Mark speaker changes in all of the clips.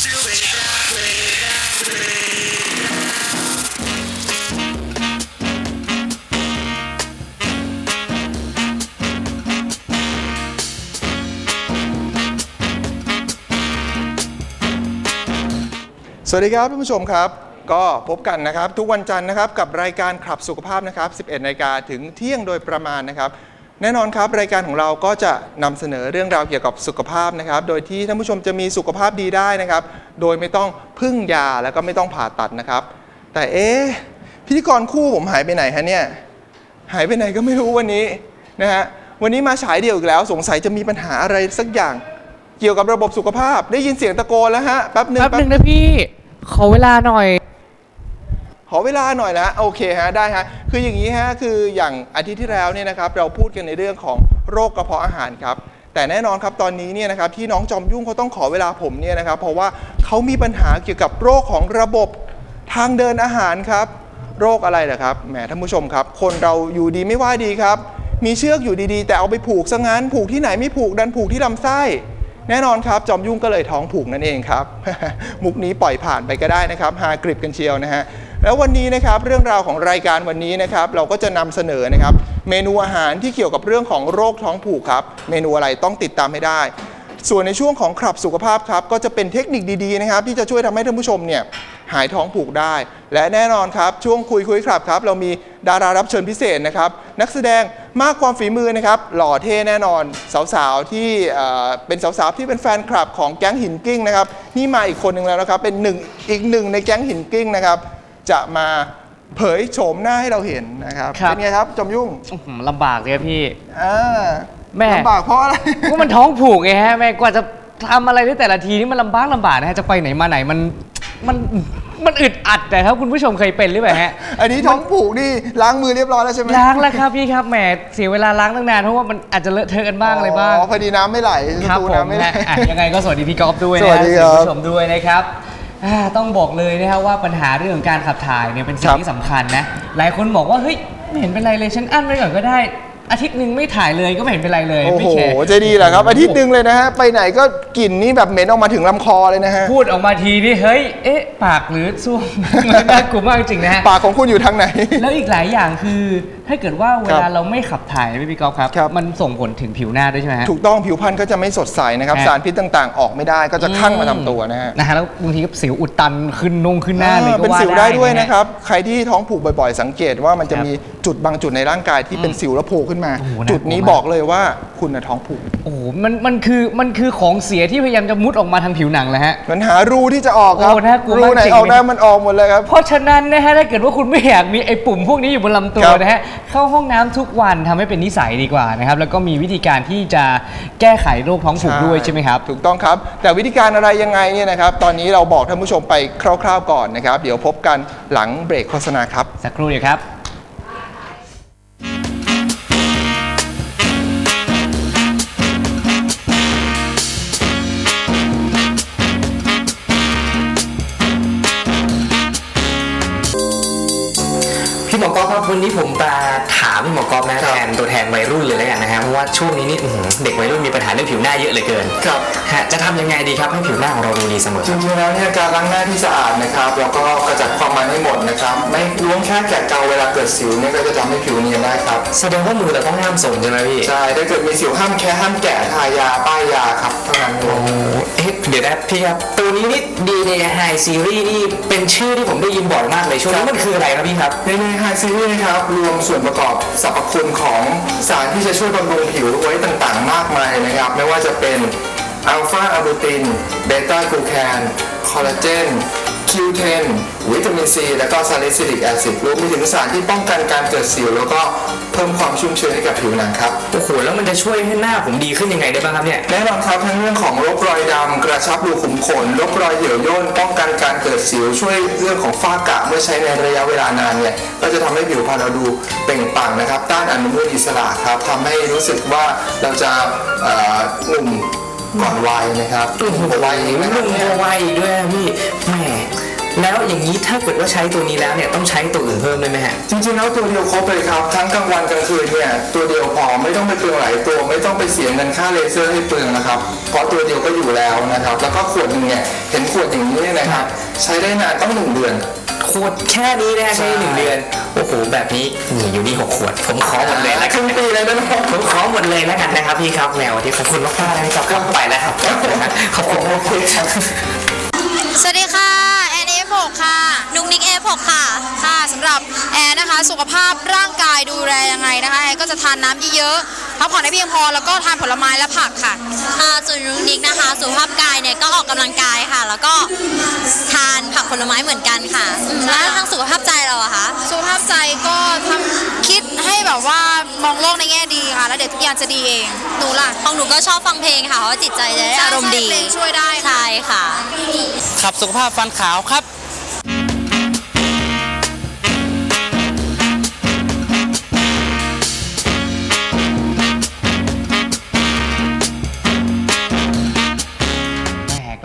Speaker 1: สวัสดีครับท่านผู้ชมครับ ก็พบกันนะครับ ทุกวันจันทร์นะครับ กับรายการขับสุขภาพนะครับ 11นาฬิกาถึงเที่ยงโดยประมาณนะครับ แน่นอนครับรายการของเราก็จะนำเสนอเรื่องราวเกี่ยวกับสุขภาพนะครับ โดยที่ท่านผู้ชมจะมีสุขภาพดีได้นะครับ โดยไม่ต้องพึ่งยาแล้วก็ไม่ต้องผ่าตัดนะครับ แต่เอ๊พิธีกรคู่ผมหายไปไหนฮะเนี่ยหายไปไหนก็ไม่รู้วันนี้นะฮะวันนี้มาฉายเดี่ยวอีกแล้วสงสัยจะมีปัญหาอะไรสักอย่าง เกี่ยวกับระบบสุขภาพ ได้ยินเสียงตะโกนแล้วฮะแป๊บหนึ่ง
Speaker 2: แป๊บหนึ่งนะพี่ขอเวลาหน่อย
Speaker 1: ขอเวลาหน่อยนะโอเคฮะได้ฮะคืออย่างนี้ฮะคืออย่างอาทิตย์ที่แล้วเนี่ยนะครับเราพูดกันในเรื่องของโรคกระเพาะอาหารครับแต่แน่นอนครับตอนนี้เนี่ยนะครับที่น้องจอมยุ่งเขาต้องขอเวลาผมเนี่ยนะครับเพราะว่าเขามีปัญหาเกี่ยวกับโรคของระบบทางเดินอาหารครับ โรคอะไรเหรอครับแหมท่านผู้ชมครับ คนเราอยู่ดีไม่ว่าดีครับ มีเชือกอยู่ดีๆ แต่เอาไปผูกซะงั้น ผูกที่ไหนไม่ผูกดันผูกที่ลำไส้แน่นอนครับจอมยุ่งก็เลยท้องผูกนั่นเองครับ มุกนี้ปล่อยผ่านไปก็ได้นะครับ หากริบกันเชียวนะฮะ แล้ววันนี้นะครับเรื่องราวของรายการวันนี้นะครับเราก็จะนำเสนอนะครับเมนูอาหารที่เกี่ยวกับเรื่องของโรคท้องผูกครับ เมนูอะไรต้องติดตามให้ได้ ส่วนในช่วงของขับสุขภาพครับก็จะเป็นเทคนิคดีๆนะครับที่จะช่วยทำให้ท่านผู้ชมเนี่ยหายท้องผูกได้ และแน่นอนครับช่วงคุยคุยครับครับเรามีดารารับเชิญพิเศษนะครับนักแสดงมากความฝีมือนะครับหล่อเท่แน่นอนสาวๆที่เอ่อเป็นสาวๆที่เป็นแฟนคลับของแก๊งหินกิ้งนะครับนี่มาอีกคนหนึ่งแล้วนะครับเป็นหนึ่งอีกหนึ่งในแก๊งหินกิ้งนะครับ จะมาเผยโฉมหน้าให้เราเห็นนะครับ
Speaker 2: ครับ
Speaker 1: เป็นไงครับจอมยุ่ง
Speaker 2: อื้อหือลำบากเลยครับพี่
Speaker 1: อ่า
Speaker 2: แม่
Speaker 1: ลำบากเพราะอะไร
Speaker 2: ก็มันท้องผูกไงฮะแม่กว่าจะทำอะไรได้แต่ละทีนี่มันลำบากลำบากนะฮะจะไปไหนมาไหนมันมันมันอึดอัดนะครับคุณผู้ชมเคยเป็นหรือเปล่าฮะ
Speaker 1: อันนี้ท้องผูกนี่ล้างมือเรียบร้อยแล้วใช่ไหม
Speaker 2: ล้างแล้วครับพี่ครับแหมเสียเวลาล้างตั้งนานเพราะว่ามันอาจจะเลอะเทอะกันบ้างอะไรบ้าง
Speaker 1: อ๋อพอดีน้ำไม่ไหล
Speaker 2: ครับ
Speaker 1: สตู
Speaker 2: ผม
Speaker 1: น้ำไม่ไหล
Speaker 2: นะอะยังไงก็สวัสดีพี่ก๊อฟด้วย
Speaker 1: ส
Speaker 2: นะ
Speaker 1: วัสดีครับ
Speaker 2: ณผู้ชมด้วยนะครับ อ่าต้องบอกเลยนะครับว่าปัญหาเรื่องของการขับถ่ายเนี่ยเป็นสิ่
Speaker 1: ครั
Speaker 2: ง
Speaker 1: บ
Speaker 2: ที่สำคัญนะ หลายคนบอกว่าเฮ้ยไม่เห็นเป็นไรเลยฉันอั้นไว้ก่อนก็ได้ อาทิตย์หนึ่งไม่ถ่ายเลยก็ไม่เห็นเป็นไรเลย
Speaker 1: โอ้
Speaker 2: ไม่
Speaker 1: โห
Speaker 2: แคร์
Speaker 1: จะดีเหรอครับ อาทิตย์หนึ่งเลยนะฮะ ไปไหนก็กลิ่นนี่แบบเหม็นออกมาถึงลำคอเลยนะฮะ
Speaker 2: พูดออกมาทีนี่เฮ้ยเอ๊ะปากหรือซ่วม มันน่ากลัวมากจริงนะฮะ
Speaker 1: ปากของคุณอยู่ทางไหน
Speaker 2: แล้วอีกหลายอย่างคือ ถ้าเกิดว่าเว
Speaker 1: ค
Speaker 2: ลา
Speaker 1: รับ
Speaker 2: เราไม่ขับถ่ายนะพี่ก๊อฟครับ
Speaker 1: ครับ
Speaker 2: มันส่งผลถึงผิวหน้าด้วยใช่ไหมฮะ
Speaker 1: ถูกต้องผิวพรรณก็จะไม่สดใสนะครับ
Speaker 2: ฮะ
Speaker 1: สารพิษต่างๆ ออกไม่ได้ก็จะคั่งมาทำตัวนะฮะ
Speaker 2: นะฮะแล้วบางทีก็สิวอุดตันขึ้นนงขึ้นหน้าเลย
Speaker 1: อ่า
Speaker 2: ก็
Speaker 1: เป็น
Speaker 2: ว่า
Speaker 1: สิวได้ด้วย
Speaker 2: ฮ
Speaker 1: นะครับ ใครที่ท้องผูกบ่อยๆ สังเกตว่ามันจะ
Speaker 2: ครับ
Speaker 1: มีจุดบางจุดในร่างกายที่เป็นสิวแล้วโผล่ขึ้นมา
Speaker 2: โอ้โหน่ากลัว
Speaker 1: จุดนี้
Speaker 2: มาก
Speaker 1: บอกเลยว่าคุณน่ะท้องผูก
Speaker 2: โอ้โหมันมันคือมันคือของเสียที่พยายามจะมุดออกมาทางผิวหนังแหละฮะ
Speaker 1: มันหารูที่จะออกครับ
Speaker 2: โอ้น่ากลัว
Speaker 1: รู
Speaker 2: มาก
Speaker 1: ไหน
Speaker 2: จริง
Speaker 1: ออกได้มันออกหมดเลยครับ
Speaker 2: เพราะฉะนั้นนะฮะถ้าเกิดว่าคุณไม่อยากมีไอ้ปุ่มพวกนี้อยู่บนลำตัว
Speaker 1: ครับ
Speaker 2: นะฮะเข้าห้องน้ำทุกวันทำให้เป็นนิสัยดีกว่านะครับแล้วก็มีวิธีการที่จะแก้ไขโรคท้องผูกด้วยใช่ไหมครับ
Speaker 1: ถูกต้องครับ แต่วิธีการอะไรยังไงเนี่ยนะครับ ตอนนี้เราบอกท่านผู้ชมไปคร่าวๆก่อนนะครับ เดี๋ยวพบกันหลังเบรกโฆษณาครับ
Speaker 2: สักครู่เดียวครับ
Speaker 3: วันนี้ผมมาถามพี่หมอกอฟนะแทนตัวแทนวัยรุ่นเลยแล้วกันนะฮะเพราะว่าช่วงนี้นี่อื้อหือเด็กวัยรุ่นมีปัญหาเรื่องผิวหน้าเยอะเหลือเกิน
Speaker 1: ครับ
Speaker 3: ฮะจะทำยังไงดีครับให้ผิวหน้าของเราดูดีเสมอ
Speaker 1: จริงๆแล้วเนี่ยการล้างหน้าที่สะอาดนะครับแล้วก็กระจัดความมันให้หมดนะครับ ไม่ล้วงแค่แกะเกาเวลาเกิดสิวเนี่ยก็จะทำให้ผิวเนียนได้ครับ
Speaker 3: แสดงว่ามือเราต้องห้ามส่งใช่ไหมพี่
Speaker 1: ใช่ถ้าเกิดมีสิวห้ามแค่ห้ามแกะทายาป้ายยาครับเท่านั้นเอง
Speaker 3: โอ้เอ๊ะเดี๋ยวนะพี่ครับตัวนี้นี่ดีในไฮซีรีส์นี่เป็นชื่อที่ผมได้ยินบ่อยมากเลยช่วงนี้มันคืออะไรครับพี่ครับ
Speaker 1: ในในไฮซีรีส์นะครับรวมส่วนประกอบสรรพคุณของสารที่จะช่วยบำรุงผิวไว้ต่างๆ มากมายนะครับ ไม่ว่าจะเป็นอัลฟาอะลูตินเบต้ากลูแคนคอลลาเจน Q10 วิตามินซีและก็ซาลิซิลิกแอซิดรวมไปถึงสารที่ป้องกันการเกิดสิวแล้วก็เพิ่มความชุ่มชื้นให้กับผิวหนังครับ
Speaker 3: โอ้โห แล้วมันจะช่วยให้หน้าผมดีขึ้นยังไงได้บ้างครับเนี่ย
Speaker 1: แน่นอนครับทั้งเรื่องของลบรอยดำกระชับรูขุมขนลบรอยเหี่ยวย่นป้องกันการเกิดสิวช่วยเรื่องของฝ้ากระเมื่อใช้ในระยะเวลานานเนี่ยก็จะทำให้ผิวพรรณเราดูเปล่งปลั่งนะครับ ต้านอนุมูลอิสระครับทำให้รู้สึกว่าเราจะเอ่อหนุ่ม ก่อนวัยนะครับหนุ่มกว่าวัยอีกนะค
Speaker 3: นุ่
Speaker 1: รับ
Speaker 3: ม
Speaker 1: เนี่ย
Speaker 3: วัยอีกด้วยนะพี่แหมแล้วอย่างนี้ถ้าเกิดว่าใช้ตัวนี้แล้วเนี่ยต้องใช้ตัวอื่นเพิ่มด้วยไหมฮะ
Speaker 1: จริงๆแล้วตัวเดียวครบเลยครับทั้งกลางวันกลางคืนเนี่ยตัวเดียวพอไม่ต้องไปเปลืองหลายตัวไม่ต้องไปเสียเงินค่าเลเซอร์ให้เปลืองนะครับเพราะตัวเดียวก็อยู่แล้วนะครับ แล้วก็ขวดหนึ่งเนี่ยเห็นขวดอย่างนี้เนี่ยนะครับใช้ได้นานต้องหนึ่งเดือน
Speaker 3: ขวดแค่นี้นะฮะ
Speaker 1: ใช่
Speaker 3: ใช้หนึ่งเดือน โอ้โหแบบนี้นี่อยู่นี่หกขวด ผมขอหมดเลยแล้ว
Speaker 1: ค
Speaker 3: กั
Speaker 1: รึ่
Speaker 3: น
Speaker 1: งปีเลยนะน้อง
Speaker 3: ผมขอหมดเลยแล้วกันนะครับพี่ครับแมวที่ขอบคุณมากๆนะครับกลับไปแล้วครับขอบคุณมากครับ
Speaker 4: สวัสดีค่ะแอนเอฟกค่ะนุกนิกเอฟกค่ะค่ะสำหรับแอนนะคะสุขภาพร่างกายดูแลยังไงนะคะแอนก็จะทานน้ำเยอะๆพักผ่อนให้เพียงพอแล้วก็ทานผลไม้และผักค่ะ
Speaker 5: ค่ะส่วนนุกนิกนะคะ สุขภาพกายเนี่ยก็ออกกำลังกายค่ะ แล้วก็ทานผักผลไม้เหมือนกันค่ะอืมแล้ว
Speaker 4: มองโลกในแง่ดีค่ะ แล้วเดี๋ยวทุกอย่างจะดีเองหนูล่ะ
Speaker 5: ของหนูก็ชอบฟังเพลงค่ะเพราะว่าจิตใจจะได้อารมณ์ดี
Speaker 4: ใช่เพลงช่วยได้ค่ะ
Speaker 5: ใช่ค่ะ
Speaker 6: ขับสุขภาพฟันขาวครับ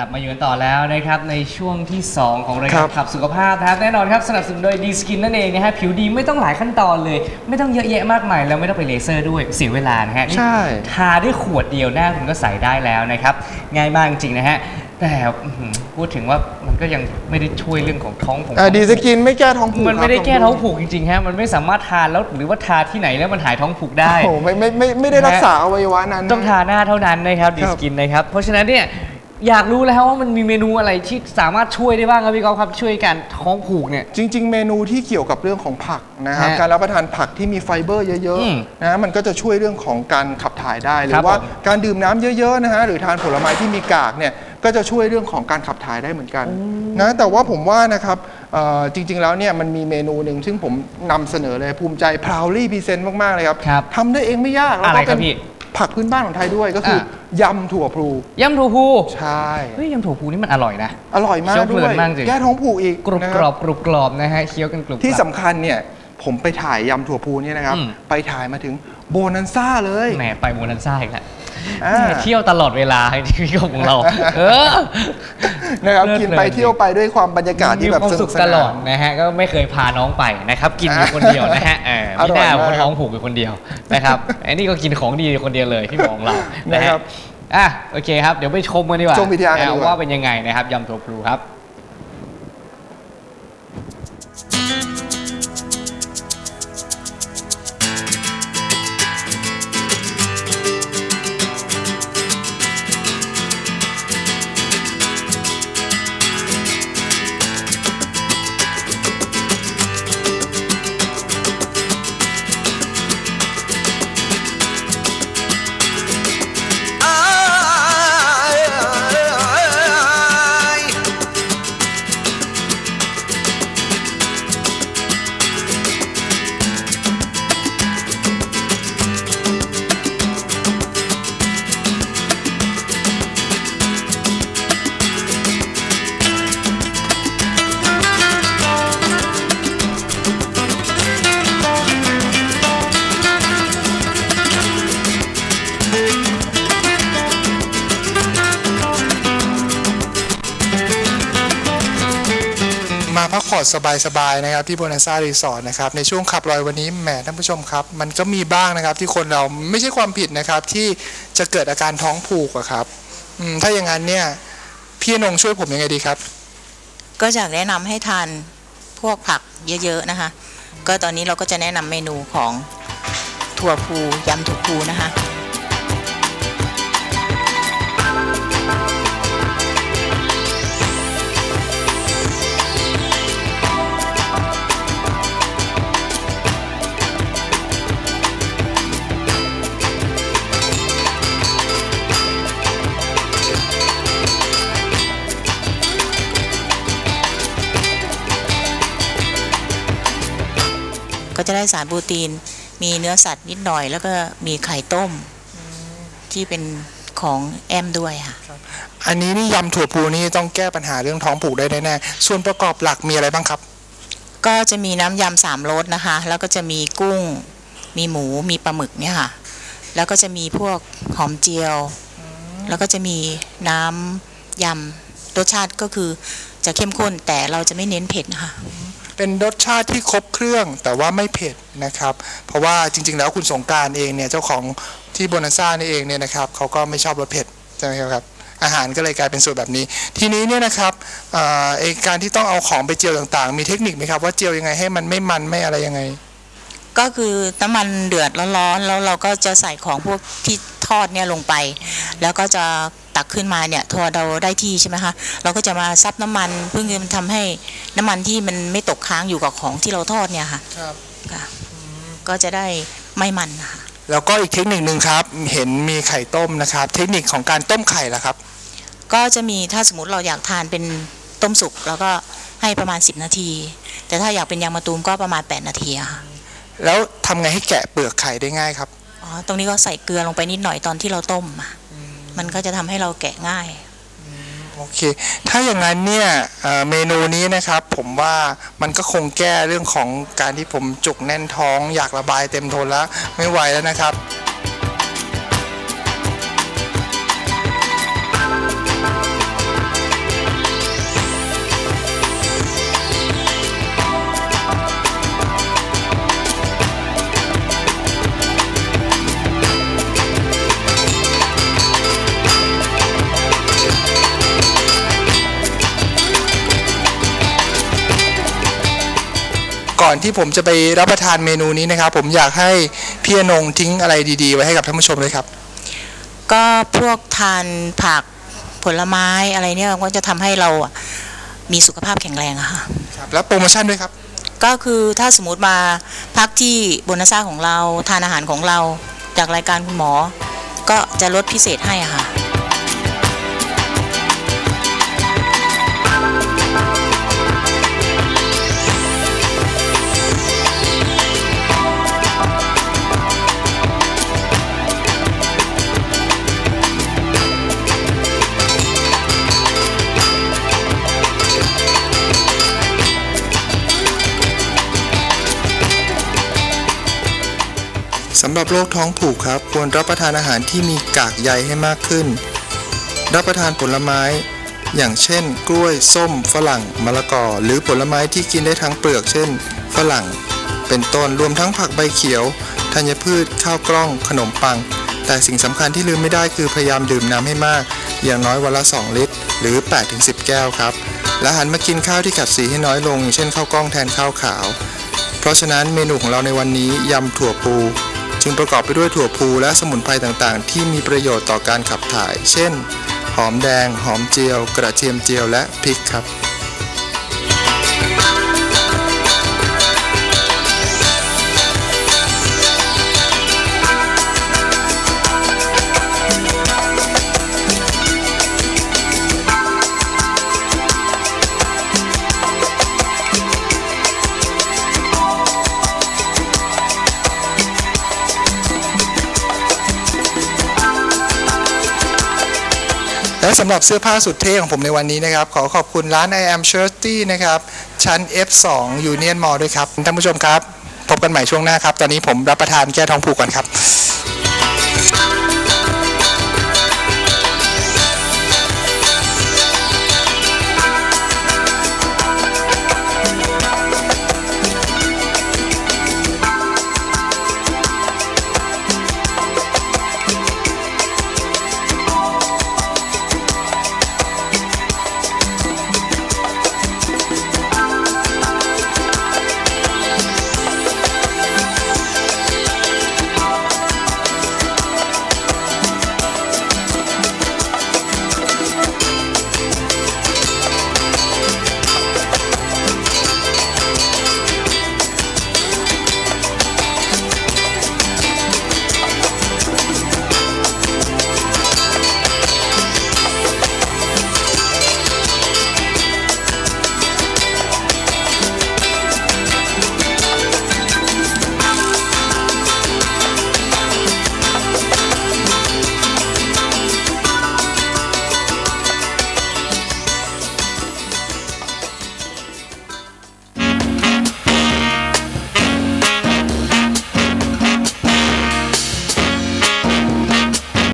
Speaker 2: ลับมาอยู่กันต่อแล้วนะครับ ในช่วงที่ 2 ของราย
Speaker 1: ครั
Speaker 2: การ
Speaker 1: บ
Speaker 2: ขับสุขภาพนะครับ แน่นอนครับสนับสนุนโดยดีสกินนั่นเองนะฮะผิวดีไม่ต้องหลายขั้นตอนเลย ไม่ต้องเยอะแยะมากมายแล้วไม่ต้องไปเลเซอร์ด้วยเสียเวลานะฮะนี่
Speaker 1: ใช่
Speaker 2: ทาด้วยขวดเดียวหน้าคุณก็ใส่ได้แล้วนะครับ ง่ายมากจริงๆนะฮะแต่อื้อหือพูดถึงว่ามันก็ยังไม่ได้ช่วยเรื่องของท้องผม
Speaker 1: อ่าดีสกินไม่แก้ท้องผูก
Speaker 2: มันไม่ได้
Speaker 1: ครับ
Speaker 2: แก้ท้องผูกจริงๆฮะมันไม่สามารถทานแล้วหรือว่าทาที่ไหนแล้วมันหายท้องผูกได้
Speaker 1: โอ้โหไม่ไม่ไม่ไม่ได้รักษาอวัยวะนั้นนะ
Speaker 2: ต้องทาหน้าเท่านั้นนะครับดี
Speaker 1: ครั
Speaker 2: ส
Speaker 1: บ
Speaker 2: กินนะครับเพราะฉะนั้นเนี่ย อยากรู้แล้วว่ามันมีเมนูอะไรที่สามารถช่วยได้บ้างครับพี่ก๊อฟครับช่วยการท้องผูกเนี่ย
Speaker 1: จริง ๆ เมนูที่เกี่ยวกับเรื่องของผักนะครับ
Speaker 2: ฮะ
Speaker 1: การรับประทานผักที่มีไฟเบอร์เยอะ
Speaker 2: อืม
Speaker 1: ๆนะมันก็จะช่วยเรื่องของการขับถ่ายได้ หรื
Speaker 2: ครั
Speaker 1: อบว่า
Speaker 2: ผม
Speaker 1: การดื่มน้ำเยอะๆนะฮะหรือทานผลไม้ที่มีกากเนี่ยก็จะช่วยเรื่องของการขับถ่ายได้เหมือนกันนะแต่ว่าผมว่านะครับเอ่อจริงๆแล้วเนี่ยมันมีเมนูหนึ่งซึ่งผมนำเสนอเลยภูมิใจพราวลี่พรีเซนต์มากๆเลยครับ
Speaker 2: ครับ
Speaker 1: ทำได้เองไม่ยากแล้ว
Speaker 2: อะไร
Speaker 1: ก็
Speaker 2: ครั
Speaker 1: เป็
Speaker 2: บ
Speaker 1: น
Speaker 2: พี่
Speaker 1: ผักพื้นบ้านของไทยด้วยก็คืออ ยำถั่วพลู
Speaker 2: ยำถั่วพู
Speaker 1: ใช่
Speaker 2: เฮ้ยยำถั่วพูนี่มันอร่อยนะ
Speaker 1: อร่อยมาก
Speaker 2: เคี้ยวเพ
Speaker 1: ด้
Speaker 2: ลิ
Speaker 1: วนย
Speaker 2: มากจริง
Speaker 1: แก้ท้องผูกอีก
Speaker 2: กรุบ
Speaker 1: นะ
Speaker 2: ก
Speaker 1: ค
Speaker 2: ร
Speaker 1: รั
Speaker 2: อบกรุบกรอบนะฮะเคี้ยวกันกรุบ
Speaker 1: ที่
Speaker 2: กรอบ
Speaker 1: สำคัญเนี่ย ผมไปถ่ายยำถั่วพูเนี่ยนะครับ
Speaker 2: อืม
Speaker 1: ไปถ่ายมาถึงโบนันซ่าเลย
Speaker 2: แหมไปโมนันซ่าอีกแล้ว
Speaker 1: อ่า
Speaker 2: แหม เที่ยวตลอดเวลาที่ของเรา เออ
Speaker 1: นะครับ
Speaker 2: เลิศ
Speaker 1: กินไป
Speaker 2: เลย
Speaker 1: เที่ยวไปด้วยความบรรยากาศที่แบบ
Speaker 2: มีความ
Speaker 1: สนุ
Speaker 2: สุ
Speaker 1: ก
Speaker 2: ข
Speaker 1: ส
Speaker 2: ต
Speaker 1: นา
Speaker 2: ลอด
Speaker 1: น
Speaker 2: นะฮะก็ไม่เคยพาน้องไปนะครับกินอยู่คนเดียวนะฮะเออ
Speaker 1: อ
Speaker 2: ไม่
Speaker 1: ร่อย
Speaker 2: น่ามา
Speaker 1: ก
Speaker 2: คนท้องผูกอยู่คนเดียวนะครับอันนี้ก็กินของดีอยู่คนเดียวเลยที่มองเรานะ
Speaker 1: นะค
Speaker 2: ฮะ
Speaker 1: รับ
Speaker 2: อะโอเคครับเดี๋ยวไปชมกันดีกว่า
Speaker 1: ชมวิทยากันดีกว่า
Speaker 2: ว่าเป็นยังไงนะครับยำถั่วพลูครับ
Speaker 1: มาพักผ่อนสบายๆนะครับที่โบนันซ่ารีสอร์ทนะครับในช่วงขับรอยวันนี้แหมท่านผู้ชมครับ มันก็มีบ้างนะครับที่คนเราไม่ใช่ความผิดนะครับที่จะเกิดอาการท้องผูกอะครับถ้าอย่างนั้นเนี่ยพี่นงช่วยผมยังไงดีครับ
Speaker 7: ก็อยากแนะนำให้ทานพวกผักเยอะๆนะคะ ก็ตอนนี้เราก็จะแนะนำเมนูของถั่วพูยำถั่วพูนะคะ ก็จะได้สารโปรตีน มีเนื้อสัตว์นิดหน่อย แล้วก็มีไข่ต้มที่เป็นของแอมด้วยค่ะ
Speaker 1: อันนี้นี่ยำถั่วพูนี่ต้องแก้ปัญหาเรื่องท้องผูกได้แน่ๆส่วนประกอบหลักมีอะไรบ้างครับ
Speaker 7: ก็จะมีน้ำยำสามรสนะคะ แล้วก็จะมีกุ้ง มีหมู มีปลาหมึกเนี่ยค่ะ แล้วก็จะมีพวกหอมเจียว แล้วก็จะมีน้ำยำรสชาติก็คือจะเข้มข้นแต่เราจะไม่เน้นเผ็ดนะคะ
Speaker 1: เป็นรสชาติที่ครบเครื่องแต่ว่าไม่เผ็ดนะครับ เพราะว่าจริง ๆ แล้วคุณสงการเองเนี่ยเจ้าของที่โบนัสซ่านี่เองเนี่ยนะครับเขาก็ไม่ชอบรสเผ็ดใช่ไหมครับอาหารก็เลยกลายเป็นสูตรแบบนี้ ทีนี้เนี่ยนะครับเอ่อไอการที่ต้องเอาของไปเจียวต่างๆ มีเทคนิคไหมครับว่าเจียวยังไงให้มันไม่มันไม่อะไรยังไง
Speaker 7: ก็คือน้ำมันเดือดร้อนๆแล้วเราก็จะใส่ของพวกที่ ทอดเนี่ยลงไป แล้วก็จะตักขึ้นมาเนี่ยทอเราได้ที่ใช่ไหมคะเราก็จะมาซับน้ำมันเพื่อมันทำให้น้ำมันที่มันไม่ตกค้างอยู่กับของที่เราทอดเนี่ยค่ะ
Speaker 1: ครับ
Speaker 7: ค่ะก็จะได้ไม่มันนะคะ
Speaker 1: แล้วก็อีกเทคนิคหนึ่งครับ เห็นมีไข่ต้มนะครับ เทคนิคของการต้มไข่ล่ะครับ
Speaker 7: ก็จะมีถ้าสมมติเราอยากทานเป็นต้มสุกแล้วก็ให้ประมาณ 10 นาที แต่ถ้าอยากเป็นยางมะตูมก็ประมาณ 8 นาทีอะค่ะ
Speaker 1: แล้วทำไงให้แกะเปลือกไข่ได้ง่ายครับ
Speaker 7: อ๋อ ตรงนี้ก็ใส่เกลือลงไปนิดหน่อยตอนที่เราต้มอะมันก็จะทำให้เราแกะง่าย
Speaker 1: โอเค ถ้าอย่างนั้นเนี่ยเอ่อเมนูนี้นะครับผมว่ามันก็คงแก้เรื่องของการที่ผมจุกแน่นท้อง อยากระบายเต็มทนแล้วไม่ไหวแล้วนะครับ อนที่ผมจะไปรับประทานเมนูนี้นะครับ ผมอยากให้พี่อนงทิ้งอะไรดี ๆ ไว้ให้กับท่านผู้ชมเลยครับ
Speaker 7: ก็พวกทานผักผลไม้อะไรเนี่ยก็จะทำให้เราอะมีสุขภาพแข็งแรงอะค่ะ
Speaker 1: ครับ แล้วโปรโมชั่นด้วยครับ
Speaker 7: ก็คือถ้าสมมติมาพักที่โบนัสซ่าของเราทานอาหารของเรา จากรายการคุณหมอ ก็จะลดพิเศษให้อะค่ะำ
Speaker 1: หรับโรคท้องผูกครับ ควรรับประทานอาหารที่มีกากใยให้มากขึ้น รับประทานผลไม้ อย่างเช่น กล้วย ส้ม ฝรั่ง มะละกอ หรือผลไม้ที่กินได้ทั้งเปลือก เช่น ฝรั่ง เป็นต้น รวมทั้งผักใบเขียว ธัญพืช ข้าวกล้อง ขนมปัง แต่สิ่งสำคัญที่ลืมไม่ได้คือพยายามดื่มน้ำให้มาก อย่างน้อยวันละ 2 ลิตร หรือ 8-10 แก้วครับ และหันมากินข้าวที่กัดสีให้น้อยลงอย่างเช่นข้าวกล้องแทนข้าวขาวเพราะฉะนั้นเมนูของเราในวันนี้ยำถั่วปู จึงประกอบไปด้วยถั่วพูและสมุนไพรต่างๆ ที่มีประโยชน์ต่อการขับถ่าย เช่น หอมแดง หอมเจียว กระเทียมเจียวและพริกครับ และสำหรับเสื้อผ้าสุดเท่ของผมในวันนี้นะครับ ขอขอบคุณร้าน I am Shirty นะครับ ชั้น F2 Union Mall ด้วยครับ ท่านผู้ชมครับ พบกันใหม่ช่วงหน้าครับ ตอนนี้ผมรับประทานแก้ท้องผูกก่อนครับ